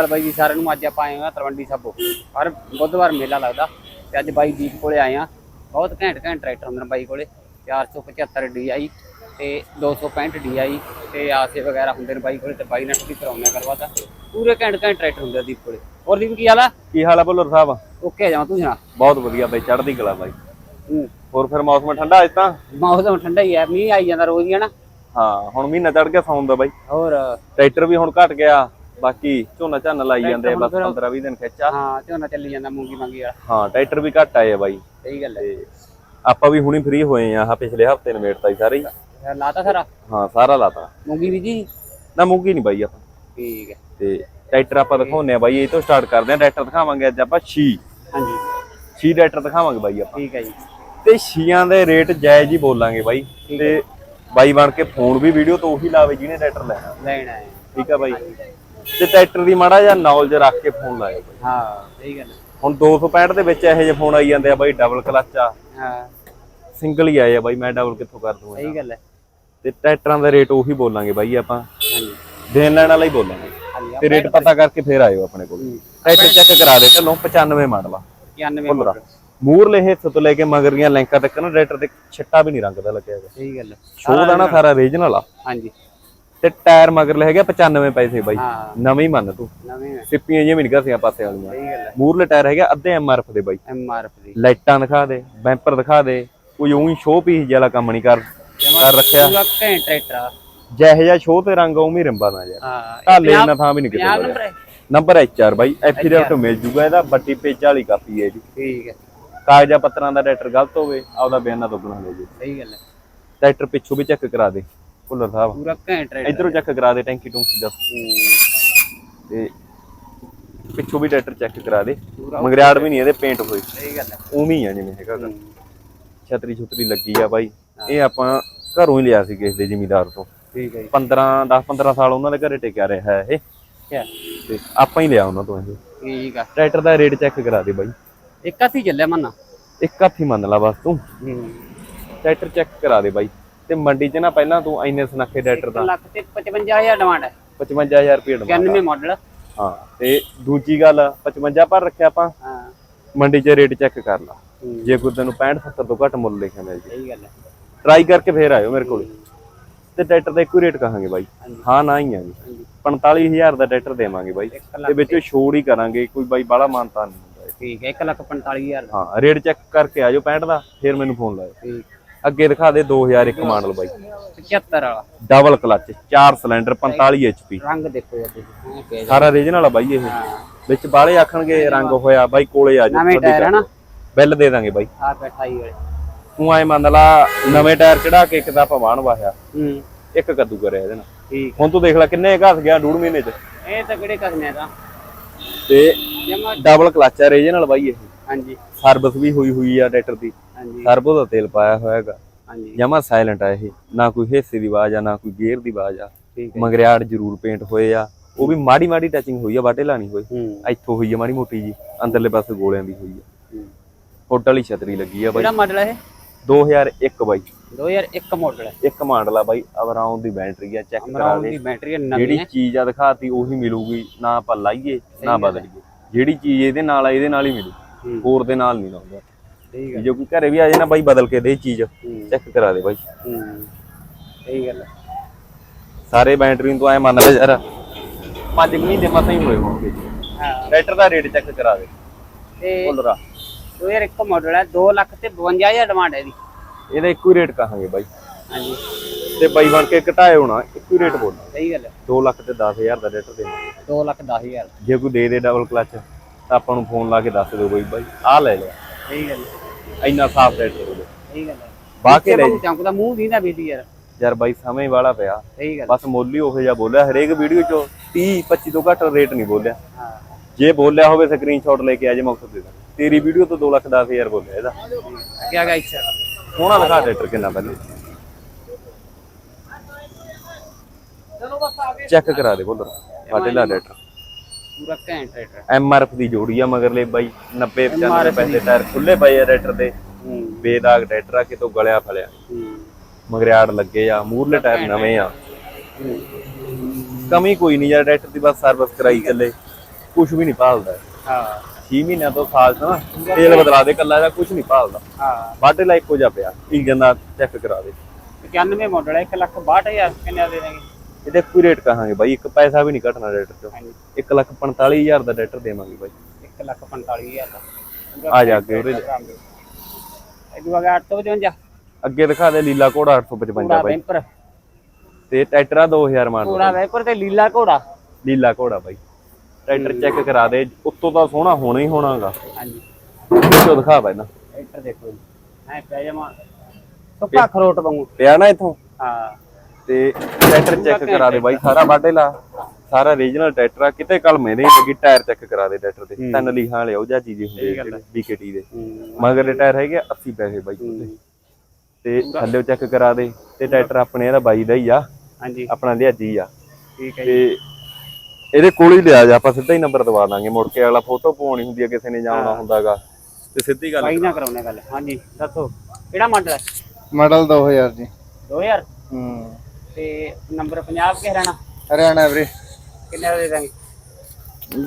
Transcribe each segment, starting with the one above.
ਹਾਲ ਬਾਈ ਜੀ ਸਾਰਿਆਂ ਨੂੰ ਅੱਜ ਆਪਾਂ ਆਏ ਹਾਂ ਤਲਵੰਡੀ ਸਾਬੋ। ਹਰ ਬੁੱਧਵਾਰ ਮੇਲਾ ਲੱਗਦਾ ਤੇ ਅੱਜ ਬਾਈ ਦੀਪ ਕੋਲੇ ਆਏ ਆ ਬਹੁਤ ਘੈਂਟ ਘੈਂਟ ਟਰੈਕਟਰ ਹੁੰਦੇ ਨੇ ਬਾਈ ਕੋਲੇ। 475 DI ਤੇ 265 DI ਤੇ ਆਸੇ ਵਗੈਰਾ ਹੁੰਦੇ ਨੇ ਬਾਈ ਕੋਲੇ ਤੇ ਬਾਈ ਨਾਲ ਵੀ ਕਰਾਉਂਦੇ ਆ ਗੱਲਬਾਤ ਪੂਰੇ ਘੈਂਟ ਘੈਂਟ ਟਰੈਕਟਰ ਹੁੰਦੇ ਦੀਪ ਕੋਲੇ। ਹੋਰ ਦੀਪ ਕੀ ਹਾਲ ਆ? ਕੀ ਹਾਲ ਆ ਸਾਹਿਬ? ਓਕੇ ਜਾਵਾਂ ਤੂੰ ਸੁਣਾ ਬਹੁਤ ਵਧੀਆ ਬਈ ਚੜ੍ਹਦੀ ਕਲਾ ਬਾਈ। ਹੋਰ ਫਿਰ ਮੌਸਮ ਠੰਡਾ ਅੱਜ ਤਾਂ? ਮੌਸਮ ਠੰਡਾ ਹੀ ਆ ਮੀਂਹ ਆਈ ਜਾਂਦਾ ਰੋਜ਼ ਹੀ ਆ ਨਾ ਹਾਂ ਹੁਣ ਮਹੀਨਾ ਚੜ ਗਿਆ ਸੌਣ ਦਾ ਬਾਈ। ਹੋਰ? ਟਰੈਕਟਰ ਵੀ ਹੁਣ ਘਟ ਗਿਆ। ਬਾਕੀ ਝੋਨਾ ਝਾਨਾ ਲਾਈ ਜਾਂਦੇ ਆ ਬਸ ਫਿਰ- 15 20 ਦਿਨ ਖਿੱਚਾ। ਹਾਂ ਝੋਨਾ ਚੱਲੀ ਜਾਂਦਾ ਮੂੰਗੀ ਮੰਗੀ ਵਾਲਾ। ਹਾਂ ਟਰੈਕਟਰ ਵੀ ਘਟ ਆਏ ਆ ਬਾਈ। ਸਹੀ ਗੱਲ ਹੈ। ਆਪਾਂ ਵੀ ਹੁਣੀ ਫ੍ਰੀ ਹੋਏ ਆ ਆਹ ਪਿਛਲੇ ਹਫ਼ਤੇ ਨਵੇੜਤਾ ਹੀ ਸਾਰੇ ਹੀ। ਲਾਤਾ ਸਾਰਾ? ਹਾਂ ਸਾਰਾ ਲਾਤਾ। ਮੂੰਗੀ ਵੀ ਜੀ? ਨਾ ਮੁੱਕੀ ਨਹੀਂ ਬਾਈ ਆਪਾਂ। ਠੀਕ ਹੈ। ਤੇ ਟਰੈਕਟਰ ਆਪਾਂ ਦਿਖਾਉਨੇ ਆ ਬਾਈ ਇਹ ਤੋਂ ਸਟਾਰਟ ਕਰਦੇ ਆ ਟਰੈਕਟਰ ਦਿਖਾਵਾਂਗੇ ਅੱਜ ਆਪਾਂ 6 ਹਾਂਜੀ। 6 ਟਰੈਕਟਰ ਦਿਖਾਵਾਂਗੇ ਬਾਈ ਆਪਾਂ। ਠੀਕ ਹੈ ਜੀ। ਤੇ ਛੀਆਂ ਦੇ ਰੇਟ ਜਾਇਜ਼ ਹੀ ਬੋਲਾਂਗੇ ਬਾਈ। ਤੇ ਬਾਈ ਬਣ ਕੇ ਫੋਨ ਵੀ ਵੀਡੀਓ ਤੋਂ ਉਹੀ ਲਾਵੇ ਜਿਹਨੇ ਟਰੈਕਟਰ ਲੈਣਾ। ਲੈਣਾ ਹੈ। ਠੀਕ ਆ ਬਾਈ। ਤੇ ਟਰੈਕਟਰ ਦੀ ਮਾੜਾ ਜਿਹਾ ਨੌਲੇਜ ਰੱਖ ਕੇ ਫੋਨ ਬਾਈ ਹਾਂ ਸਹੀ ਗੱਲ। ਹੁਣ 265 ਦੇ ਵਿੱਚ ਇਹੋ ਜਿਹੇ ਫੋਨ ਆਈ ਜਾਂਦੇ ਆ ਬਾਈ ਡਬਲ ਕਲਚ ਆ। ਹਾਂ। ਸਿੰਗਲ ਹੀ ਆਏ ਆ ਬਾਈ ਮੈਂ ਡਬਲ ਕਿੱਥੋਂ ਕਰ ਦੂੰਗਾ ਸਹੀ ਗੱਲ ਹੈ। ਤੇ ਟਰੈਕਟਰਾਂ ਦਾ ਰੇਟ ਉਹੀ ਬੋਲਾਂਗੇ ਬਾਈ ਆਪਾਂ। ਦੇਣ ਲੈਣ ਵਾਲਾ ਹੀ ਬੋਲਾਂਗੇ। ਤੇ ਰੇਟ ਪਤਾ ਕਰਕੇ ਫੇਰ ਆਇਓ ਆਪਣੇ ਕੋਲ। ਟਰੈਕਟਰ ਚੈੱਕ ਕਰਾ ਦੇ ਢੱਲੋਂ 95 ਮਾਡਲ ਆ। 91 ਭੁੱਲਰਾ ਮੂਰਲੇ ਹਿੱਸੇ ਤੋਂ ਲੈ ਕੇ ਮਗਰੀਆਂ ਲੈਂਕਾਂ ਤੱਕ ਨਾ ਟਰੈਕਟਰ ਦੇ ਛੱਟਾ ਵੀ ਨਹੀਂ ਰੰਗ ਦਾ ਲੱਗਿਆ ਹੈਗਾ। ਸਹੀ ਗੱਲ ਹੈ। ਸ਼ੋਅ ਦਾ ਨਾ ਸਾਰਾ ਰੀਜਨਲ ਆ। ਹਾਂਜੀ। ਤੇ ਟਾਇਰ ਮਗਰਲੇ ਹੈਗੇ 95 ਪੈਸੇ ਬਾਈ। ਹਾਂ। ਨਵੇਂ ਹੀ ਮੰਨ ਤੂੰ। ਨਵੇਂ ਹੈ। ਸਿੱਪੀਆਂ ਜਿਹੀਆਂ ਵੀ ਨਹੀਂ ਘਸੀਆਂ ਪਾਸੇ ਵਾਲੀਆਂ। ਸਹੀ ਗੱਲ ਹੈ। ਮੂਰਲੇ ਟਾਇਰ ਹੈਗੇ ਅੱਧੇ ਐਮਆਰਐਫ ਦੇ ਬਾਈ। ਐਮ ਆਰ ਐਫ ਦੀ। ਲਾਈਟਾਂ ਦਿਖਾ ਦੇ ਬੈਂਪਰ ਦਿਖਾ ਦੇ ਕੋਈ ਉਹੀ ਸ਼ੋਅ ਪੀਸ ਜਿਹਾ ਕੰਮ ਨਹੀਂ ਕਰ ਕਰ ਰੱਖਿਆ। ਪੂਰਾ ਘੈਂਟ ਟਰੈਕਟਰ ਆ ਜਿਹੇ ਜਿਹਾ ਸ਼ੋਅ ਤੇ ਰੰਗ ਉਵੇਂ ਹੀ ਰਿੰਬਾ ਨਾ ਯਾਰ। ਹਾਂ ਢਾਲੇ ਇਹਨਾਂ ਥਾਂ ਵੀ ਨਹੀਂ ਕਿਤੇ 50 ਬੋਲਿਆ। ਨੰਬਰ ਹੈ? ਨੰਬਰ ਐਚਆਰ ਬਾਈ। ਐਫੀਡੇਵਿਟ ਮਿਲ ਜੂਗਾ ਇਹਦਾ ਬੱਟੀ ਪੇਜ ਵਾਲੀ ਕਾਪੀ ਹੈ ਜੀ ਠੀਕ ਹੈ। ਕਾਗਜ਼ਾਂ ਪੱਤਰਾਂ ਦਾ ਟਰੈਕਟਰ ਗਲਤ ਹੋਵੇ ਆਪਦਾ ਬਿਆਨਾ ਦੁੱਗਣਾ ਲੈ ਜੀ ਸਹੀ ਗੱਲ ਹੈ। ਟਰੈਕਟਰ ਪਿੱਛੋਂ ਵੀ ਚੈੱਕ ਕਰਾ ਦੇ। ਭੁੱਲਰ ਸਾਹਿਬ ਪੂਰਾ ਘੈਂਟ ਟਰੈਕਟਰ ਇਧਰੋਂ ਚੈੱਕ ਕਰਾ ਦੇ ਟੈਂਕੀ ਟੂੰਕੀ ਦਾ। ਤੇ ਪਿੱਛੋਂ ਵੀ ਟਰੈਕਟਰ ਚੈੱਕ ਕਰਾ ਦੇ। ਪੂਰਾ ਮੰਗਰਿਆੜ ਵੀ ਨਹੀਂ ਇਹਦੇ ਪੇਂਟ ਹੋਏ। ਸਹੀ ਗੱਲ ਹੈ ਉਵੇਂ ਹੀ ਆ ਜਿਵੇਂ ਹੈਗਾ ਗਾ। ਛਤਰੀ ਛੁਤਰੀ ਲੱਗੀ ਆ ਬਾਈ। ਇਹ ਆਪਾਂ ਘਰੋਂ ਹੀ ਲਿਆ ਸੀ ਕਿਸੇ ਦੇ ਜ਼ਿਮੀਦਾਰ ਤੋਂ। ਠੀਕ ਹੈ ਜੀ। 15 10 15 ਸਾਲ ਉਹਨਾਂ ਦੇ ਘਰੇ ਟਿਕਿਆ ਰਿਹਾ ਹੈ ਇਹ ਕਿਆ ਤੇ ਆਪਾਂ ਹੀ ਲਿਆ ਉਹਨਾਂ ਤੋਂ ਇਹ। ਠੀਕ ਆ। ਟਰੈਕਟਰ ਦਾ ਰੇਟ ਚੈੱਕ ਕਰਾ ਦੇ ਬਾਈ। ਇੱਕ ਹੱਥ ਹੀ ਚੱਲਿਆ ਮੰਨਾ ਇੱਕ ਹੱਥ ਹੀ ਮੰਨ ਲਾ ਬਸ ਤੂੰ। ਹੂੰ। ਟਰੈਕਟਰ ਚੈੱਕ ਕਰਾ ਦੇ ਬਾਈ। ਤੇ ਮੰਡੀ 'ਚ ਨਾ ਪਹਿਲਾਂ ਤੂੰ ਇੰਨੇ ਸੁਨੱਖੇ ਟਰੈਕਟਰ ਦਾ। ਲੱਖ ਤੇ 55000 ਡਿਮਾਂਡ ਹੈ। 55000 ਰੁਪਏ ਡਿਮਾਂਡ 91 ਮਾਡਲ ਹਾਂ ਤੇ ਦੂਜੀ ਗੱਲ 55 ਪਰ ਰੱਖਿਆ ਆਪਾਂ। ਹਾਂ। ਮੰਡੀ 'ਚ ਰੇਟ ਚੈੱਕ ਕਰ ਲਾ। ਜੇ ਕੋਈ ਤੈਨੂੰ 65 70 ਤੋਂ ਘੱਟ ਮੁੱਲ ਲਿਖਿਆ ਮਿਲ ਜੇ। ਸਹੀ ਗੱਲ ਹੈ। ਟਰਾਈ ਕਰਕੇ ਫੇਰ ਆਇਓ ਮੇਰੇ ਕੋਲ। ਤੇ ਟਰੈਕਟਰ ਦਾ ਇੱਕੋ ਰੇਟ ਕਹਾਂਗੇ ਬਾਈ। ਹਾਂ ਨਾ ਹੀ ਆ ਜੀ। ਹਾਂਜੀ। 45000 ਦਾ ਟਰੈਕਟਰ ਦੇਵਾਂਗੇ ਬਾਈ। ਤੇ ਵਿੱਚੋਂ ਛੋੜ ਹੀ ਕਰਾਂਗੇ ਕੋਈ ਬਾਈ ਬਾਹਲਾ ਮਾਨਤਾ ਨਹੀਂ। ਠੀਕ ਹੈ 1 ਲੱਖ 45000 ਦਾ। ਹਾਂ ਰੇਟ ਚੈੱਕ ਕਰਕੇ ਆਜੋ 65 ਦਾ ਫੇਰ ਮੈਨੂੰ ਫੋਨ ਲਾਇਓ। ਠੀਕ। ਅੱਗੇ ਦਿਖਾ ਦੇ 2001 ਮਾਡਲ ਬਾਈ। 75 ਵਾਲਾ। ਡਬਲ ਕਲਚ 4 ਸਿਲੰਡਰ 45 ਐਚਪੀ ਰੰਗ ਦੇਖੋ ਯਾਰ ਤੁਸੀਂ। ਸਾਰਾ ਰੀਜਨਲ ਆ ਬਾਈ ਇਹ। ਵਿੱਚ ਬਾਲੇ ਆਖਣਗੇ ਰੰਗ ਹੋਇਆ ਬਾਈ ਕੋਲੇ ਆ ਜਾ ਨਵੇਂ ਟਾਇਰ ਹੈ ਨਾ? ਬਿੱਲ ਦੇ ਦਾਂਗੇ ਬਾਈ। ਆ 28 ਵਾਲੇ। ਤੂੰ ਐ ਮੰਨ ਲਾ ਨਵੇਂ ਟਾਇਰ ਚੜਾ ਕੇ ਇੱਕ ਦਾ ਵਾਹਣ ਵਾਹਿਆ। ਹੂੰ। ਇੱਕ ਕੱਦੂ ਕਰਿਆ ਇਹਦੇ ਨਾਲ। ਠੀਕ। ਹੁਣ ਤੂੰ ਦੇਖ ਲੈ ਕਿੰਨੇ ਘਸ ਗਿਆ ਡੂਢ ਮਹੀਨੇ ਚ। ਇਹ ਤਾਂ ਕਿਹੜੇ ਕਸਨੇ ਦਾ ਤੇ? ਡਬਲ ਕਲਚ ਆ ਰੀਜਨਲ ਬਾਈ ਇਹ। ਹਾਂਜੀ। ਸਰਵਿਸ ਵੀ ਹੋਈ ਹੋਈ ਆ ਟਰੈਕਟਰ ਦੀ। ਹਾਂਜੀ। ਸਰਬੋ ਦਾ ਤੇਲ ਪਾਇਆ ਹੋਇਆ ਹੈਗਾ। ਹਾਂਜੀ। ਜਮਾ ਸਾਇਲੈਂਟ ਆ ਇਹ। ਨਾ ਕੋਈ ਹਿੱਸੇ ਦੀ ਆਵਾਜ਼ ਆ ਨਾ ਕੋਈ ਗੇਅਰ ਦੀ ਆਵਾਜ਼ ਆ। ਠੀਕ ਹੈ। ਮੰਗਰਿਆੜ ਜ਼ਰੂਰ ਪੇਂਟ ਹੋਏ ਆ। ਉਹ ਵੀ ਮਾੜੀ ਮਾੜੀ ਟੱਚਿੰਗ ਹੋਈ ਆ ਬਾਟੇ ਲਾਣੀ ਹੋਈ ਹੂੰ। ਇੱਥੋਂ ਹੋਈ ਆ ਮਾੜੀ ਮੋਟੀ ਜੀ। ਅੰਦਰਲੇ ਪਾਸੇ ਗੋਲਿਆਂ ਦੀ ਹੋਈ ਆ। ਫੁੱਟ ਵਾਲੀ ਛਤਰੀ ਲੱਗੀ ਆ ਬਾਈ। ਕਿਹੜਾ ਮਾਡਲ ਹੈ ਇਹ? 2001 ਬਾਈ। 2001 ਮਾਡਲ ਹੈ ਇੱਕ ਮਾਡਲ ਆ ਬਾਈ। ਅਬਰਾਉਂ ਦੀ ਬੈਟਰੀ ਆ ਚੈੱਕ ਕਰਾ ਅਮਰਾਉਂ ਦੇ। ਬੈਟਰੀ ਨਵੀਂ ਜਿਹੜੀ ਚੀਜ਼ ਆ ਦਿਖਾਤੀ ਉਹੀ ਮਿਲੂਗੀ। ਨਾ ਆਪਾਂ ਲਾਈਏ ਨਾ ਬਦਲੀਏ। ਜਿਹੜੀ ਚੀਜ਼ ਇਹਦੇ ਨਾਲ ਆ ਇਹਦੇ ਨਾਲ ਹੀ ਮਿਲੂ। ਹੋਰ ਦੇ ਨਾਲ ਨਹੀਂ ਲਾਉਂਦਾ। ਠੀਕ ਹੈ ਜੇ ਕੋਈ ਘਰੇ ਵੀ ਆ ਨਾ ਬਾਈ ਬਦਲ ਕੇ ਦੇ ਚੀਜ਼। ਚੈੱਕ ਕਰਾ ਦੇ ਬਾਈ। ਸਹੀ ਗੱਲ ਸਾਰੇ ਬੈਟਰੀ ਤੂੰ ਐ ਮੰਨ ਲੈ ਯਾਰ 5 ਮਹੀਨੇ ਮਸਾਂ ਹੀ ਹੋਏ ਹੋਣਗੇ। ਹਾਂ। ਟਰੈਕਟਰ ਦਾ ਰੇਟ ਚੈੱਕ ਕਰਾ ਦੇ। ਤੇ ਭੁੱਲ ਰਾ। 2001 ਮਾਡਲ ਹੈ 2 ਲੱਖ ਤੇ 52000 ਡਿਮਾਂਡ ਹੈ ਇਹਦੀ। ਇਹਦਾ ਇੱਕੋ ਹੀ ਰੇਟ ਕਹਾਂਗੇ ਬਾਈ। ਹਾਂਜੀ। ਤੇ ਬਾਈ ਬਣ ਕੇ ਘਟਾਏ ਹੋਣਾ ਇੱਕੋ ਹੀ ਰੇਟ ਬੋਲਣਾ ਸਹੀ ਗੱਲ ਹੈ 2 ਲੱਖ ਤੇ 10000 ਦਾ ਟਰੈਕਟਰ ਦੇਵਾਂਗੇ 2 ਲੱਖ 10000 ਜੇ ਕੋਈ ਦੇ ਦੇ ਡਬਲ ਕਲਚ ਤਾਂ ਆਪਾਂ ਨੂੰ ਫੋਨ ਲਾ ਕੇ ਦੱਸ ਦਿਓ ਬਾਈ ਬਾਈ। ਆਹ ਲੈ ਲਿਆ। ਸਹੀ ਗੱਲ ਹੈ ਇੰਨਾ ਸਾਫ਼ ਟਰੈਕਟਰ ਉਹਦੇ ਸਹੀ ਗੱਲ ਹੈ। ਬਾਕੀ ਲੈ ਚਮਕਦਾ ਮੂੰਹ ਦੀ ਨਾ ਬੀਦੀ ਯਾਰ। ਯਾਰ ਬਾਈ ਸਮੇਂ ਵਾਲਾ ਪਿਆ। ਸਹੀ ਗੱਲ ਬਸ ਮੁੱਲ ਹੀ ਉਹੋ ਜਿਹਾ ਬੋਲਿਆ ਹਰੇਕ ਵੀਡੀਓ ਚੋਂ 30 25 ਤੋਂ ਘੱਟ ਰੇਟ ਨਹੀਂ ਬੋਲਿਆ। ਹਾਂ। ਜੇ ਬੋਲਿਆ ਹੋਵੇ ਸਕਰੀਨਸ਼ਾਟ ਲੈ ਕੇ ਆ ਜੇ ਮਕਸਦ ਦੇ। ਤੇਰੀ ਵੀਡੀਓ ਤੋਂ 2 ਲੱਖ 10000 ਬੋਲਿਆ ਇਹਦਾ। ਕੀ ਆ ਗਿਆ ਇੱਛਾ ਸੋਹਣਾ ਦਿਖਾ ਟਰੈਕਟਰ ਕਿੰਨਾ ਪਹਿਲੇ। ਚੈੱਕ ਕਰਾ ਦੇ ਬੋਲਰ ਸਾਡੇ ਲਾ ਟਰੈਕਟਰ ਪੂਰਾ ਘੈਂਟ ਐਮ ਆਰ ਐਫ ਦੀ ਜੋੜੀ ਆ ਮਗਰਲੇ ਬਾਈ 90 95 ਪੈਸੇ ਟਾਇਰ ਖੁੱਲੇ ਪਏ ਆ ਟਰੈਕਟਰ ਦੇ। ਹੂੰ। ਬੇਦਾਗ ਟਰੈਕਟਰ ਆ ਕਿਤੋਂ ਗਲਿਆ ਫਲਿਆ। ਹੂੰ। ਮਗਰਿਆੜ ਲੱਗੇ ਆ ਮੂਰਲੇ ਟਾਇਰ ਨਵੇਂ ਆ। ਹੂੰ। ਕਮੀ ਕੋਈ ਨਹੀਂ ਯਾਰ ਟਰੈਕਟਰ ਦੀ ਬਸ ਸਰਵਿਸ ਕਰਾਈ ਚੱਲੇ। ਕੁਝ ਵੀ ਨਹੀਂ ਭਾਲਦਾ। ਹਾਂ। 6 ਮਹੀਨਿਆਂ ਤੋਂ ਸਾਲ ਤੋਂ ਨਾ ਤੇਲ ਬਦਲਾ ਦੇ ਕੱਲਾ ਦਾ ਕੁਝ ਨਹੀਂ ਭਾਲਦਾ। ਹਾਂ। ਵਾਢੇ ਲਾ ਇੱਕੋ ਜਿਹਾ ਪਿਆ ਇੰਜਨ ਦਾ ਚੈੱਕ ਕਰਾ ਦੇ। 95 ਮਾਡਲ ਹੈ 1 ਲੱਖ 62000 ਕਿੰਨੇ ਦਾ ਦੇ ਦੇਣਗੇ? ਇਹਦੇ ਕੋਈ ਰੇਟ ਕਹਾਂਗੇ ਬਾਈ ਇੱਕ ਪੈਸਾ ਵੀ ਨਹੀਂ ਘਟਣਾ ਰੇਟ ਚੋਂ। ਹਾਂਜੀ। 1 ਲੱਖ 45000 ਦਾ ਟਰੈਕਟਰ ਦੇਵਾਂਗੇ ਬਾਈ। 1 ਲੱਖ 45000 ਦਾ। ਆ ਜਾ ਅੱਗੇ ਉਹਦੇ ਇਹ ਆ ਗਿਆ 855 ਅੱਗੇ ਦਿਖਾ ਦੇ ਲੀਲਾ ਘੋੜਾ 855 ਘੋੜਾ ਬਾਈ। ਵੈਂਪਰ। ਤੇ ਟਰੈਕਟਰ ਆ 2000 ਮਾਡਲ ਘੋੜਾ ਵੈਂਪਰ ਤੇ ਲੀਲਾ ਘੋੜਾ। ਲੀਲਾ ਘੋੜਾ ਬਾਈ। ਟਰੈਕਟਰ ਚੈੱਕ ਕਰਾ ਦੇ ਉੱਤੋਂ ਤਾਂ ਸੋਹਣਾ ਹੋਣਾ ਹੀ ਹੋਣਾਗਾ। ਹਾਂਜੀ। ਵਿੱਚੋਂ ਦਿਖਾ ਬਾਈ ਨਾ। ਟਰੈਕਟਰ ਦੇਖੋ ਜੀ। ਐ ਪਿਆ ਜਮਾ ਸੁੱਕਾ ਖਰੋਟ ਵਾਂਗੂ। ਪਿਆ ਨਾ ਇਥੋਂ? ਹਾਂ। ਤੇ ਟਰੈਕਟਰ ਚੈੱਕ ਕਰਾ ਦੇ ਬਾਈ ਸਾਰਾ ਵਾਢੇ ਲਾ ਸਾਰਾ ਰੀਜਨਲ ਟਰੈਕਟਰ ਆ ਕਿਤੇ ਕਲਮੇ ਨਹੀਂ ਲੱਗੀ ਟਾਇਰ ਚੈੱਕ ਕਰਾ ਦੇ ਟਰੈਕਟਰ ਦੇ ਤਿੰਨ ਲੀਹਾਂ ਵਾਲੇ ਉਹ ਜਾਂ ਚੀਜ਼ੇ ਹੁੰਦੇ ਬੀਕੇਟੀ ਦੇ। ਹੂੰ। ਮਗਰ ਦੇ ਟਾਇਰ ਹੈਗੇ 80 ਪੈਸੇ ਬਾਈ ਉਹਦੇ। ਤੇ ਥੱਲੇ ਚੈੱਕ ਕਰਾ ਦੇ ਤੇ ਟਰੈਕਟਰ ਆਪਣੇ ਇਹਦਾ ਬਾਈ ਦਾ ਹੀ ਆ। ਹਾਂਜੀ। ਆਪਣਾ ਲਿਆਜੀ ਆ। ਠੀਕ ਹੈ ਜੀ। ਤੇ ਇਹਦੇ ਕੋਲ ਹੀ ਲਿਆ ਜਾ ਆਪਾਂ ਸਿੱਧਾ ਹੀ ਨੰਬਰ ਦਵਾ ਦਾਂਗੇ। ਮੁੜ ਕੇ ਅਗਲਾ ਫੋਟੋ ਪਵਾਉਣੀ ਹੁੰਦੀ ਆ ਕਿਸੇ ਨੇ ਜਾਣਾ ਹੁੰਦਾਗਾ। ਤੇ ਸਿੱਧੀ ਗੱਲ ਬਾਈ ਨਾ ਕਰਾਉਣੇ ਗੱਲ। ਹਾਂਜੀ ਦੱਸੋ ਕਿਹੜਾ ਮਾਡਲ ਹੈ? ਮਾਡਲ 2000 ਜੀ। 2000 ਹੂੰ। ਤੇ ਨੰਬਰ 50 ਕੇ ਰਹਿਣਾ? ਹਰਿਆਣਾ ਵੀਰੇ। ਕਿੰਨੇ ਦਾ ਦਾਂਗੇ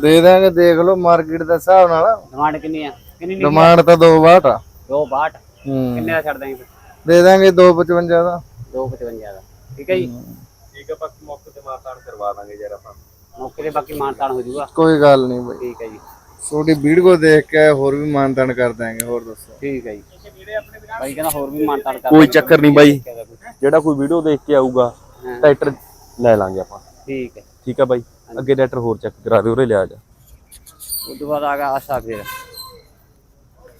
ਦੇ ਦਾਂਗੇ ਦੇਖ ਲਓ ਮਾਰਕੀਟ ਦੇ ਹਿਸਾਬ ਨਾਲ। ਡਿਮਾਂਡ ਕਿੰਨੀ ਆ? ਕਿੰਨੀ ਨਹੀਂ ਡਿਮਾਂਡ ਤਾਂ 262 ਆ। 262 ਹੂੰ। ਕਿੰਨੇ ਦਾ ਛੱਡ ਦਾਂਗੇ ਫਿਰ? ਦੇ ਦਾਂਗੇ 255 ਦਾ। 255 ਦਾ। ਠੀਕ ਹੈ ਜੀ? ਠੀਕ ਬਾਕੀ ਮੌਕੇ ਤੇ ਮਾਰਤਾੜ ਕਰਵਾ ਦਾਂਗੇ ਯਾਰ ਆਪਾਂ। ਮੌਕੇ ਤੇ ਬਾਕੀ ਮਾਨਤਾਨ ਹੋ ਜਾਊਗਾ? ਕੋਈ ਗੱਲ ਨਹੀਂ ਬਾਈ। ਠੀਕ ਹੈ ਜੀ। ਛੋਟੀ ਵੀਡੀਓ ਦੇਖ ਕੇ ਹੋਰ ਵੀ ਮਾਨਤਾਨ ਕਰ ਦਾਂਗੇ ਹੋਰ ਦੱਸੋ। ਠੀਕ ਹੈ ਜੀ। ਬਾਈ ਕਹਿੰਦਾ ਹੋਰ ਵੀ ਮਾਨਤਾਨ ਕਰ ਕੋਈ ਚੱਕਰ ਨਹੀਂ ਬਾਈ। ਜਿਹੜਾ ਕੋਈ ਵੀਡੀਓ ਦੇਖ ਕੇ ਆਊਗਾ ਹਾਂ। ਟਰੈਕਟਰ ਲੈ ਲਾਂਗੇ ਆਪਾਂ। ਠੀਕ ਹੈ। ਠੀਕ ਆ ਬਾਈ? ਅੱਗੇ ਟਰੈਕਟਰ ਹੋਰ ਚੈੱਕ ਕਰਾ ਦੇ ਉਰੇ ਲਿਆ ਜਾ। ਉਸ ਤੋਂ ਬਾਅਦ ਆ ਗਿਆ ਆਸਾ ਫਿਰ।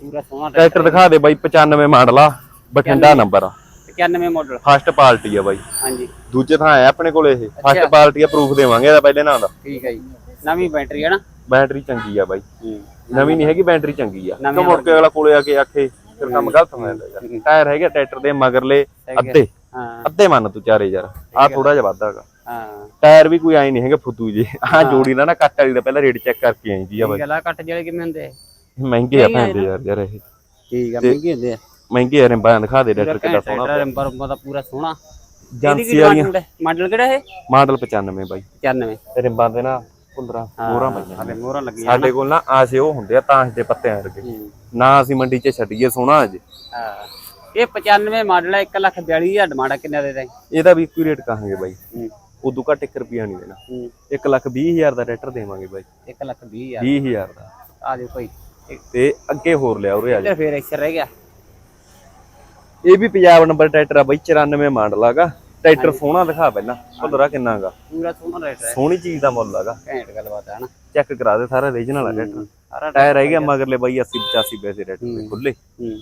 ਪੂਰਾ ਸੋਹਣਾ ਟਰੈਕਟਰ ਦਿਖਾ ਦੇ ਬਾਈ 95 ਮਾਡਲ ਆ ਬਠਿੰਡਾ ਨੰਬਰ ਆ। 91 ਮਾਡਲ ਫਸਟ ਪਾਰਟੀ ਆ ਬਾਈ। ਹਾਂਜੀ। ਦੂਜੇ ਥਾਂ ਆਇਆ ਆਪਣੇ ਕੋਲ ਇਹ। ਫਸਟ ਪਾਰਟੀ ਆ ਪ੍ਰੂਫ ਦੇਵਾਂਗੇ ਇਹਦਾ ਪਹਿਲੇ ਨਾਂ ਦਾ। ਠੀਕ ਹੈ ਜੀ। ਨਵੀਂ ਬੈਟਰੀ ਹੈ ਨਾ? ਬੈਟਰੀ ਚੰਗੀ ਆ ਬਾਈ। ਹੂੰ। ਨਵੀਂ ਨਹੀਂ ਹੈਗੀ ਬੈਟਰੀ ਚੰਗੀ ਆ। ਕਿਉਂ ਮੁੜ ਕੇ ਅਗਲਾ ਕੋਲੇ ਆ ਕੇ ਆਖੇ ਫਿਰ ਕੰਮ ਗਲਤ ਹੋ ਜਾਂਦਾ ਯਾਰ। ਟਾਇਰ ਹੈਗੇ ਟਰੈਕਟਰ ਦੇ ਮਗਰਲੇ ਅੱਧੇ। ਹਾਂ ਅੱਧੇ ਮੰਨ ਤੂੰ ਚਾਰੇ ਯਾਰ। ਆ ਥੋੜਾ ਜਿਹਾ ਵਾਧਾਗਾ ਹਾਂ। ਟਾਇਰ ਵੀ ਕੋਈ ਆਈ ਨਹੀਂ ਹੈਗਾ ਫੁੱਦੂ ਜੇ ਆ ਜੋੜੀ ਦਾ ਨਾ ਕੱਟ ਵਾਲੀ ਦਾ ਪਹਿਲਾਂ ਰੇਟ ਚੈੱਕ ਕਰਕੇ ਆਈ ਜੀ ਆ ਬਾਈ। ਗਲਾ ਕੱਟ ਜਿਹੜੇ ਕਿਵੇਂ ਹੁੰਦੇ? ਮਹਿੰਗੇ ਆ ਭੈਂਦੇ ਯਾਰ ਯਾਰ ਇਹ। ਠੀਕ ਆ ਮਹਿੰਗੇ ਹੁੰਦੇ ਆ। ਮਹਿੰਗੇ ਆ ਰਿੰਬਾਂ ਦਿਖਾ ਦੇ ਟਰੈਕਟਰ ਕਿੱਡਾ ਸੋਹਣਾ। ਰੰਬਰ ਰੰਬਰ ਦਾ ਪੂਰਾ ਸੋਹਣਾ। ਏਜੰਸੀ ਵਾਲੀਆਂ। ਮਾਡਲ ਕਿਹੜਾ ਹੈ ਮਾਡਲ 95 ਬਾਈ। 95 ਰਿੰਬਾਂ ਦੇ ਨਾ 15 ਮੋਹਰਾਂ ਪਈਆਂ ਮੋਹਰਾਂ ਲੱਗੀਆਂ ਸਾਡੇ ਕੋਲ ਨਾ ਆਸੇ ਉਹ ਹੁੰਦੇ ਆ ਤਾਂ ਦੇ ਪੱਤਿਆਂ ਵਰਗੇ। ਨਾ ਅਸੀਂ ਮੰਡੀ 'ਚ ਛੱਡੀਏ ਸੋਹਣਾ ਅਜੇ ਹਾਂ। ਇਹ 95 ਮਾਡਲ ਹੈ 1 ਲੱਖ 42000 ਡਿਮਾਂਡ ਕਿੰਨੇ ਦੇ ਦੇ ਇਹਦਾ ਵੀ ਇੱਕੋ ਰੇਟ ਕਹਾਂਗੇ ਬਾਈ। ਉਦੋਂ ਘੱਟ 1 ਰੁਪਿਆ ਨਹੀਂ ਦੇਣਾ। ਹੂੰ। 1 ਲੱਖ 20 ਹਜ਼ਾਰ ਦਾ ਟਰੈਕਟਰ ਦੇਵਾਂਗੇ ਬਾਈ। 1 ਲੱਖ 20000 20 ਹਜ਼ਾਰ ਦਾ। ਆ ਦੇਖੋ ਭਾਈ ਤੇ ਅੱਗੇ ਹੋਰ ਲਿਆ ਉਰੇ ਆ ਜਾ ਫੇਰ ਇੱਥੇ ਰਹਿ ਗਿਆ। ਇਹ ਵੀ ਪੰਜਾਬ ਨੰਬਰ ਟਰੈਕਟਰ ਆ ਬਾਈ 94 ਮਾਡਲ ਆਗਾ। ਟਰੈਕਟਰ ਸੋਹਣਾ ਦਿਖਾ ਪਹਿਲਾਂ ਭੁੱਲਰਾ ਕਿੰਨਾਗਾ। ਪੂਰਾ ਸੋਹਣਾ ਰੇਟ ਹੈ ਸੋਹਣੀ ਚੀਜ਼ ਦਾ ਮੁੱਲ ਆਗਾ। ਘੈਂਟ ਗੱਲਬਾਤ ਹੈ ਨਾ। ਚੈੱਕ ਕਰਾ ਦੇ ਸਾਰਾ ਰੀਜਨਲ ਆ ਟਰੈਕਟਰ। ਸਾਰਾ ਟਾਇਰ ਹੈਗੇ ਮਗਰਲੇ ਬਾਈ 80 85 ਪੈਸੇ ਟਰੈਕਟਰ ਦੇ ਖੁੱਲੇ ਹੂੰ।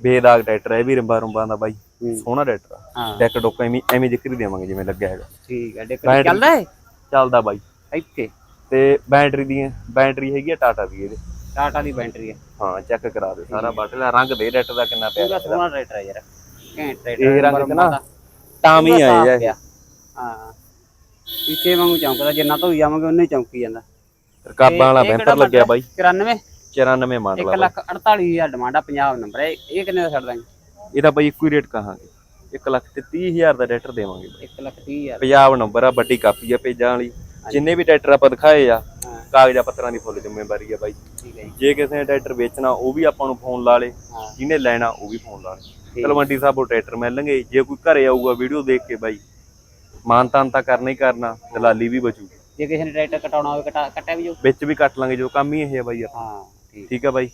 ਬੇਦਾਗ ਟਰੈਕਟਰ ਹੈ ਇਹ ਵੀ ਰਿੰਬਾ ਰੁੰਬਾਂ ਦਾ ਬਾਈ ਹੂੰ। ਸੋਹਣਾ ਟਰੈਕਟਰ ਆ। ਹਾਂ। ਡੈਕ ਡੋਕਾ ਐਵੇਂ ਐਵੇਂ ਜ਼ਿਕਰ ਦੇਵਾਂਗੇ ਜਿਵੇਂ ਲੱਗਿਆ ਹੈਗਾ। ਠੀਕ ਹੈ ਡੇਕ ਚੱਲਦਾ ਹੈ ਚੱਲਦਾ ਬਾਈ। ਇੱਥੇ? ਤੇ ਬੈਟਰੀ ਦੀ ਬੈਟਰੀ ਹੈਗੀ ਆ ਟਾਟਾ ਦੀ ਇਹਦੇ। ਟਾਟਾ ਦੀ ਬੈਟਰੀ ਹੈ ਹਾਂ ਚੈੱਕ ਕਰਾ ਦੇ ਸਾਰਾ ਬਟਲਾ ਰੰਗ ਦੇ ਟਰੈਕਟਰ ਦਾ ਕਿੰਨਾ ਪਿਆ ਪੂਰਾ ਸੋਹਣਾ ਰੇਟ ਹੈ ਯਾਰ ਘੈਂਟ ਰੇਟ ਇਹ ਰੰਗ ਨਾ ਟਾਮੀ ਆਏ ਆ ਹਾਂ। ਪਿੱਛੇ ਵਾਂਗੂ ਚੌਂਕਦਾ ਜਿੰਨਾ ਤੋਂ ਜਾਵਾਂਗੇ ਹੀ ਚੌਂਕੀ ਜਾਂਦਾ। ਰਕਾਬਾਂ ਵਾਲਾ ਬੈਂਪਰ ਲੱਗਿਆ ਬਾਈ। 94 94 ਮਾਡਲ 1 ਆ ਲੱਖ 48000 ਡਿਮਾਂਡ ਆ ਪੰਜਾਬ ਨੰਬਰ ਹੈ ਇਹ ਕਿੰਨੇ ਦਾ ਛੱਡ ਦਾਂਗੇ ਇਹਦਾ ਬਾਈ ਇੱਕੋ ਹੀ ਰੇਟ ਕਹਾਂਗੇ। 1 ਲੱਖ ਤੇ 30 ਹਜ਼ਾਰ ਦਾ ਟਰੈਕਟਰ ਦੇਵਾਂਗੇ ਬਾਈ। 1 ਲੱਖ 30000 ਪੰਜਾਬ ਨੰਬਰ ਆ ਵੱਡੀ ਕਾਪੀ ਆ ਪੇਜਾਂ ਵਾਲੀ। ਜਿੰਨੇ ਵੀ ਟਰੈਕਟਰ ਆਪਾਂ ਦਿਖਾਏ ਆ। ਕਾਗਜ਼ਾਂ ਪੱਤਰਾਂ ਦੀ ਫੁੱਲ ਜ਼ਿੰਮੇਵਾਰੀ ਆ ਬਾਈ। ਜੀ। ਜੇ ਕਿਸੇ ਨੇ ਟਰੈਕਟਰ ਵੇਚਣਾ ਉਹ ਵੀ ਆਪਾਂ ਨੂੰ ਫੋਨ ਲਾ ਲੇ। ਜਿਹਨੇ ਲੈਣਾ ਉਹ ਵੀ ਫੋਨ ਲਾ ਲੇ। ਤਲਵੰਡੀ ਸਾਹਿਬੋਂ ਟਰੈਕਟਰ ਮਿਲਣਗੇ। ਜੇ ਕੋਈ ਘਰੇ ਆਊਗਾ ਵੀਡੀਓ ਦੇਖ ਕੇ ਬਾਈ ਮਾਨ ਤਾਨ ਤਾਂ ਕਰਨਾ ਹੀ ਕਰਨਾ ਦਲਾਲੀ ਵੀ ਬਚੂ ਜੇ ਕਿਸੇ ਨੇ ਟਰੈਕਟਰ ਕਟਾਉਣਾ ਹੋਵੇ ਕਟਾ ਕੱਟਿਆ ਵੀ ਜਾਊ ਵਿੱਚ ਵੀ ਕੱਟ ਲਾਂਗੇ ਜੋ ਕੰਮ ਹੀ ਇਹ ਹੈ ਬਾਈ ਆਪਣਾ। ਹਾਂ। ਠੀਕ। ਆ ਬਾਈ।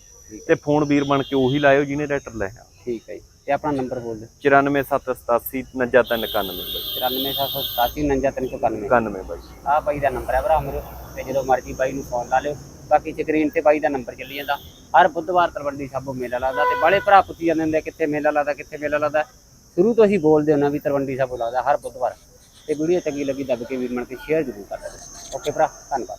ਤੇ ਫੋਨ ਵੀਰ ਬਣ ਕੇ ਉਹੀ ਲਾਇਓ ਜਿਹਨੇ ਟਰੈਕਟਰ ਲੈਣਾ ਠੀਕ ਹੈ ਜੀ। ਤੇ ਆਪਣਾ ਨੰਬਰ ਬੋਲ ਦਿਓ। 94787 99391 ਬਾਈ। 94787 99391 91 ਬਾਈ। ਆ ਬਾਈ ਦਾ ਨੰਬਰ ਹੈ ਭਰਾ ਮੇਰੇ। ਤੇ ਜਦੋਂ ਮਰਜ਼ੀ ਬਾਈ ਨੂੰ ਫੋਨ ਲਾ ਲਿਓ। ਬਾਕੀ ਸਕਰੀਨ ਤੇ ਬਾਈ ਦਾ ਨੰਬਰ ਚੱਲੀ ਜਾਂਦਾ। ਹਰ ਬੁੱਧਵਾਰ ਤਲਵੰਡੀ ਸਾਬੋ ਮੇਲਾ ਲੱਗਦਾ ਤੇ ਬਾਲੇ ਭਰਾ ਪੁੱਛੀ ਜਾਂਦੇ ਹੁੰਦੇ ਕਿੱਥੇ ਮੇਲਾ ਲੱਗਦਾ ਕਿੱਥੇ ਮੇਲਾ ਲੱਗਦਾ। ਸ਼ੁਰੂ ਤੋਂ ਅਸੀਂ ਬੋਲਦੇ ਹੁੰਨਾ ਵੀ ਤਲਵੰਡੀ ਸਾਬੋ ਲੱਗਦਾ ਹਰ ਬੁੱਧਵਾਰ। ਤੇ ਵੀਡੀਓ ਚੰਗੀ ਲੱਗੀ ਦੱਬ ਕੇ ਵੀਰ ਮਣ ਕੇ ਸ਼ੇਅਰ ਜ਼ਰੂਰ ਕਰ ਦਿਓ। ਓਕੇ ਭਰਾ ਧੰਨਵਾਦ।